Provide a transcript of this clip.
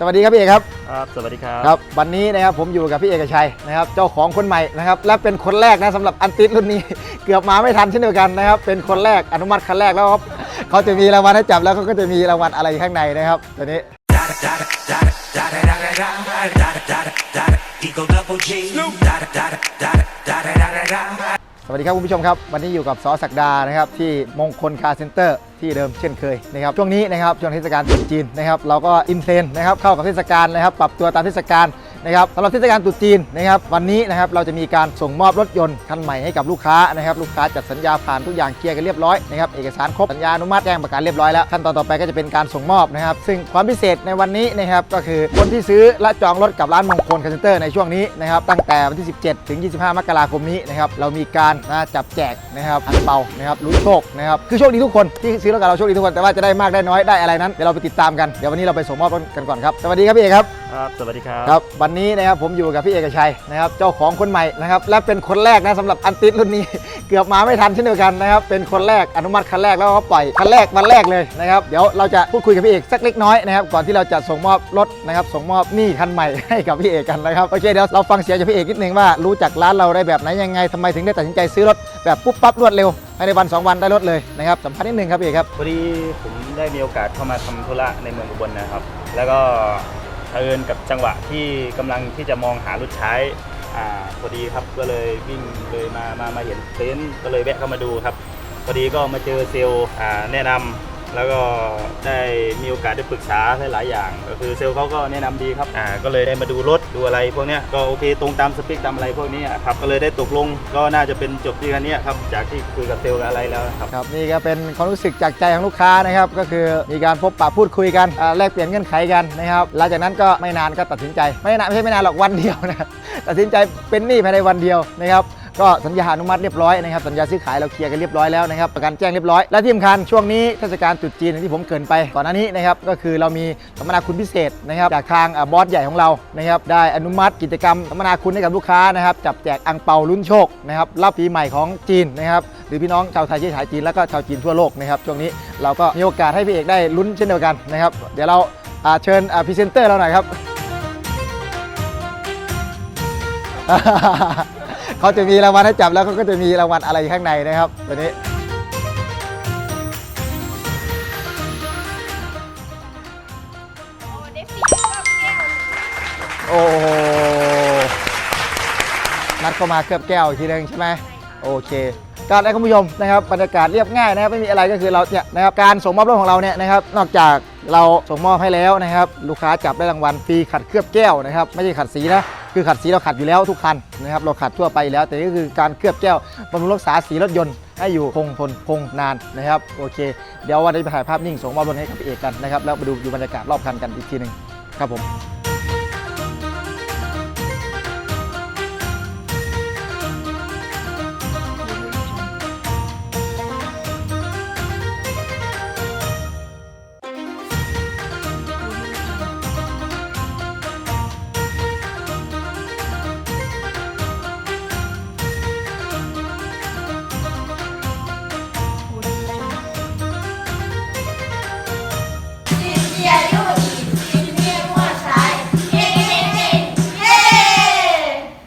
สวัสดีครับพี่เอกครับครับสวัสดีครับครับ วันนี้นะครับผมอยู่กับพี่เอกชัยนะครับเจ้าของคนใหม่นะครับและเป็นคนแรกนะสำหรับอันติสรุ่นนี้ เกือบมาไม่ทันเช่นเดียวกันนะครับเป็นคนแรกอนุมัติคันแรกแล้วครับเขาจะมีรางวัลให้จับแล้วเขาก็จะมีรางวัลอะไรข้างในนะครับตัวนี้ สวัสดีครับคุณผู้ชมครับ วันนี้อยู่กับสอศักดานะครับที่มงคลคาร์เซ็นเตอร์ที่เดิมเช่นเคยนะครับช่วงนี้นะครับช่วงเทศกาลตรุษจีนนะครับเราก็อินเทรนนะครับเข้ากับเทศกาลนะครับปรับตัวตามเทศกาล นะครับสำหรับเทศกาลตรุษจีนนะครับวันนี้นะครับเราจะมีการส่งมอบรถยนต์คันใหม่ให้กับลูกค้านะครับลูกค้าจัดสัญญาผ่านทุกอย่างเคลียร์กันเรียบร้อยนะครับเอกสารครบสัญญาอนุมัติแจ้งประกันเรียบร้อยแล้วขั้นตอนต่อไปก็จะเป็นการส่งมอบนะครับซึ่งความพิเศษในวันนี้นะครับก็คือคนที่ซื้อและจองรถกับร้านมงคลคาร์เซ็นเตอร์ในช่วงนี้นะครับตั้งแต่วันที่ 17 ถึง 25 มกราคมนี้นะครับเรามีการนะจับแจกนะครับอังเปานะครับลุ้นโชคนะครับคือโชคดีทุกคนที่ซื้อรถกับเราโชคดีทุกคนแต่ว่าจะได้มากได้น้อยได้อะไรนั้นเดี๋ยวเราไปติดตามกันเดี๋ยววันนี้เราไปส่งมอบรถกันก่อนครับสวัสดีครับพี่เอกครับครับสวัสดีครับครับวันนี้นะครับผมอยู่กับพี่เอกชัยนะครับเจ้าของคนใหม่นะครับและเป็นคนแรกนะสำหรับอันติสรุ่นนี้ เกือบมาไม่ทันเช่นเดียวกันนะครับเป็นคนแรกอนุมัติคันแรกแล้วก็ปล่อยคันแรกวันแรกเลยนะครับเดี๋ยวเราจะพูดคุยกับพี่เอกสักเล็กน้อยนะครับก่อนที่เราจะส่งมอบรถนะครับส่งมอบหนี้คันใหม่ให้กับพี่เอกกันนะครับโอเคเดี๋ยวเราฟังเสียงจากพี่เอกนิดนึงว่ารู้จักร้านเราได้แบบไหนยังไงทำไมถึงได้ตัดสินใจซื้อรถแบบปุ๊บปั๊บรวดเร็วภายในวันสองวันได้รถเลยนะครับสัมภาษณ์นิดนึงครับพี่เอกครับพอดีผมได้มีโอกาสเข้ามาทำธุระในเมืองอุบลนะครับ แล้วก็ เอิญกับจังหวะที่กำลังที่จะมองหารถใช้อ่าพอดีครับก็เลยวิ่งเลยมามามาเห็นเต็นท์ก็เลยแวะเข้ามาดูครับพอดีก็มาเจอเซลล์อ่าแนะนำ แล้วก็ได้มีโอกาสได้ปรึกษาหลายๆอย่าง ก็คือเซลล์เขาก็แนะนำดีครับอ่าก็เลยได้มาดูรถดูอะไรพวกเนี้ยก็โอเคตรงตามสเปคตามอะไรพวกนี้อะครับก็เลยได้ตกลงก็น่าจะเป็นจบที่คันเนี้ยครับจากที่คุยกับเซลล์กับอะไรแล้วครับ ครับนี่ก็เป็นความรู้สึกจากใจของลูกค้านะครับ ก็คือมีการพบปะพูดคุยกันอ่าแลกเปลี่ยนเงื่อนไขกันนะครับหลังจากนั้นก็ไม่นานก็ตัดสินใจ ไม่นานไม่ใช่ไม่นานหรอกวันเดียวนะ ตัดสินใจเป็นหนี้ภายในวันเดียวนะครับ ก็สัญญาอนุมัติเรียบร้อยนะครับสัญญาซื้อขายเราเคลียร์กันเรียบร้อยแล้วนะครับประกันแจ้งเรียบร้อยและที่สำคัญช่วงนี้เทศกาลตรุษจีนที่ผมเกินไปก่อนหน้านี้นะครับก็คือเรามีสัมมนาคุณพิเศษนะครับจากทางบอสใหญ่ของเรานะครับได้อนุมัติกิจกรรมสัมมนาคุณให้กับลูกค้านะครับจับแจกอังเปาลุ้นโชคนะครับรับปีใหม่ของจีนนะครับหรือพี่น้องชาวไทยเชื้อสายจีนแล้วก็ชาวจีนทั่วโลกนะครับช่วงนี้เราก็มีโอกาสให้พี่เอกได้ลุ้นเช่นเดียวกันนะครับเดี๋ยวเราอ่าเชิญพรีเซนเตอร์เราหน่อยครับ เขาจะมีรางวัลให้จับแล้วเขาก็จะมีรางวัลอะไรข้างในนะครับ ตัวนี้ โอ้ได้ฟรีก็แก้วโอ้โหนัดเข้ามาเคลือบแก้วอีกทีนึงใช่ไหมโอเคก็ได้คุณผู้ชมนะครับบรรยากาศเรียบง่ายนะครับไม่มีอะไรก็คือเราเนี่ยนะครับการส่งมอบรถของเราเนี่ยนะครับนอกจากเราส่งมอบให้แล้วนะครับ ลูกค้าจับได้รางวัลฟรีขัดเคลือบแก้วนะครับ ไม่ใช่ขัดสีนะ คือขัดสีเราขัดอยู่แล้วทุกคันนะครับเราขัดทั่วไปแล้วแต่นี่ก็คือการเคลือบแก้วบำรุงรักษาสีรถยนต์ให้อยู่คงทนคงนานนะครับโอเค เดี๋ยววันนี้ไปถ่ายภาพนิ่งส่งมอบรถให้กับพี่เอกกันนะครับแล้วมาดูดูบรรยากาศรอบคันกันอีกทีหนึ่งครับผม